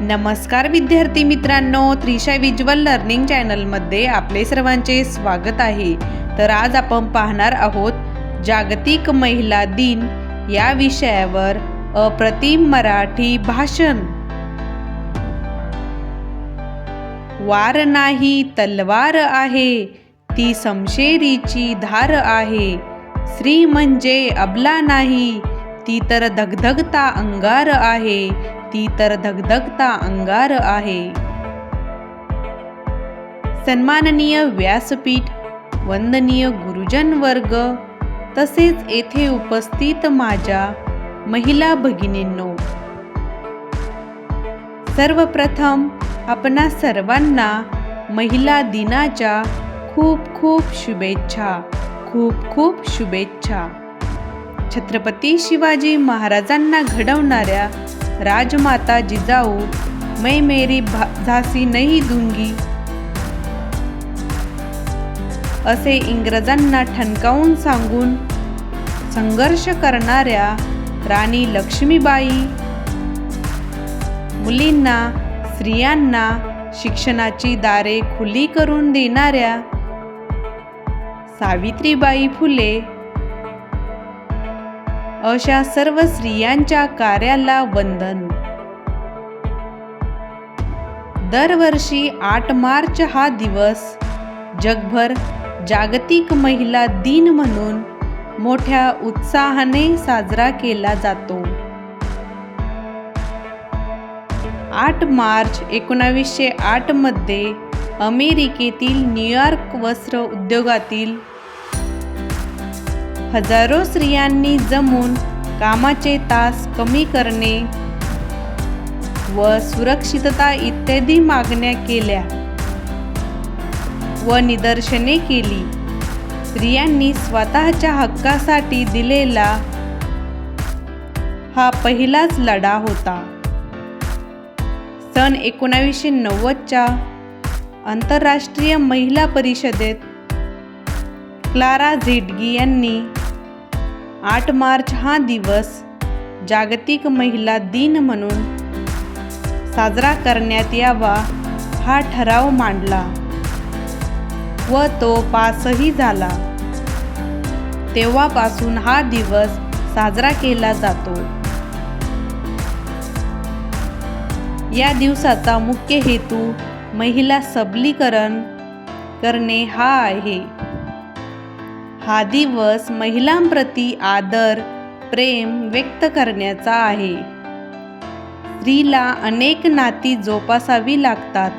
नमस्कार विद्यार्थी मित्रांनो त्रिशा विज्युअल लर्निंग चॅनलमध्ये आपले सर्वांचे स्वागत आहे. तर आज आपण पाहणार आहोत जागतिक महिला दिन या विषयावर अप्रतिम मराठी भाषण. वार नाही तलवार आहे ती समशेरीची धार आहे. स्त्री म्हणजे अबला नाही ती तर धगधगता अंगार आहे. ती तर धगधगता अंगार आहे. सन्माननीय व्यासपीठ वंदनीय गुरुजन वर्ग तसेच येथे उपस्थित माझ्या महिला भगिनींनो. सर्वप्रथम आपणा सर्वांना महिला दिनाच्या खूप खूप शुभेच्छा खूप खूप शुभेच्छा. छत्रपती शिवाजी महाराजांना घडवणाऱ्या राजमाता जिजाऊ मैं मेरी भा झासी नाही दूंगी. असे इंग्रजांना ठणकावून सांगून संघर्ष करणाऱ्या राणी लक्ष्मीबाई मुलींना स्त्रियांना शिक्षणाची दारे खुली करून देणाऱ्या सावित्रीबाई फुले अशा सर्व स्त्रियांच्या कार्याला वंदन. दरवर्षी आठ मार्च हा दिवस जगभर जागतिक महिला दिन म्हणून मोठ्या उत्साहाने साजरा केला जातो. आठ मार्च एकोणावीसशे आठमध्ये अमेरिकेतील न्यूयॉर्क वस्त्र उद्योगातील हजारो स्त्रियांनी जमून कामाचे तास कमी करणे व सुरक्षितता इत्यादी मागण्या केल्या व निदर्शने केली. स्त्रियांनी स्वतःच्या हक्कासाठी दिलेला हा पहिलाच लढा होता. सन एकोणावीसशे नव्वदच्या आंतरराष्ट्रीय महिला परिषदेत क्लारा झेडगी यांनी आठ मार्च हा दिवस जागतिक महिला दिन म्हणून साजरा करण्यात यावा हा ठराव मांडला व तो पासही झाला. तेव्हापासून हा दिवस साजरा केला जातो. या दिवसाचा मुख्य हेतू महिला सबलीकरण करणे हा आहे. हा दिवस महिलांप्रती आदर प्रेम व्यक्त करण्याचा आहे. स्त्रीला अनेक नाती जोपासावी लागतात.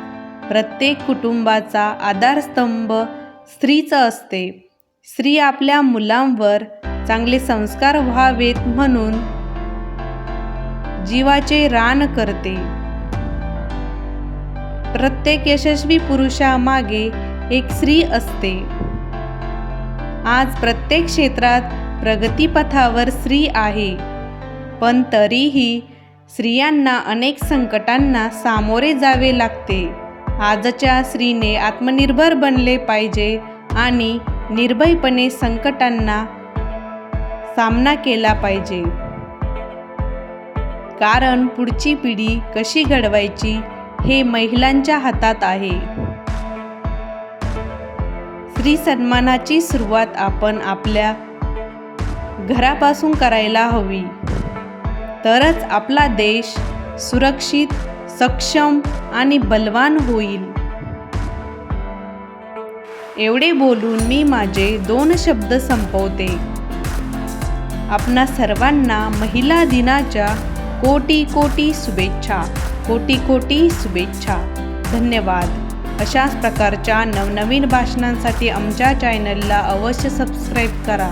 प्रत्येक कुटुंबाचा आधारस्तंभ स्त्रीचं असते. स्त्री आपल्या मुलांवर चांगले संस्कार व्हावेत म्हणून जीवाचे रान करते. प्रत्येक यशस्वी पुरुषामागे एक स्त्री असते. आज प्रत्येक क्षेत्रात प्रगतीपथावर स्त्री आहे. पण तरीही स्त्रियांना अनेक संकटांना सामोरे जावे लागते. आजच्या स्त्रीने आत्मनिर्भर बनले पाहिजे आणि निर्भयपणे संकटांना सामना केला पाहिजे. कारण पुढची पिढी कशी घडवायची हे महिलांच्या हातात आहे. स्त्री सन्मानाची सुरुवात आपण आपल्या घरापासून करायला हवी. तरच आपला देश सुरक्षित सक्षम आणि बलवान होईल. एवढे बोलून मी माझे दोन शब्द संपवते. आपणा सर्वांना महिला दिनाच्या कोटी कोटी शुभेच्छा. कोटी कोटी शुभेच्छा. धन्यवाद. अशाच प्रकारच्या नवनवीन भाषणांसाठी आमच्या चॅनलला अवश्य सबस्क्राईब करा.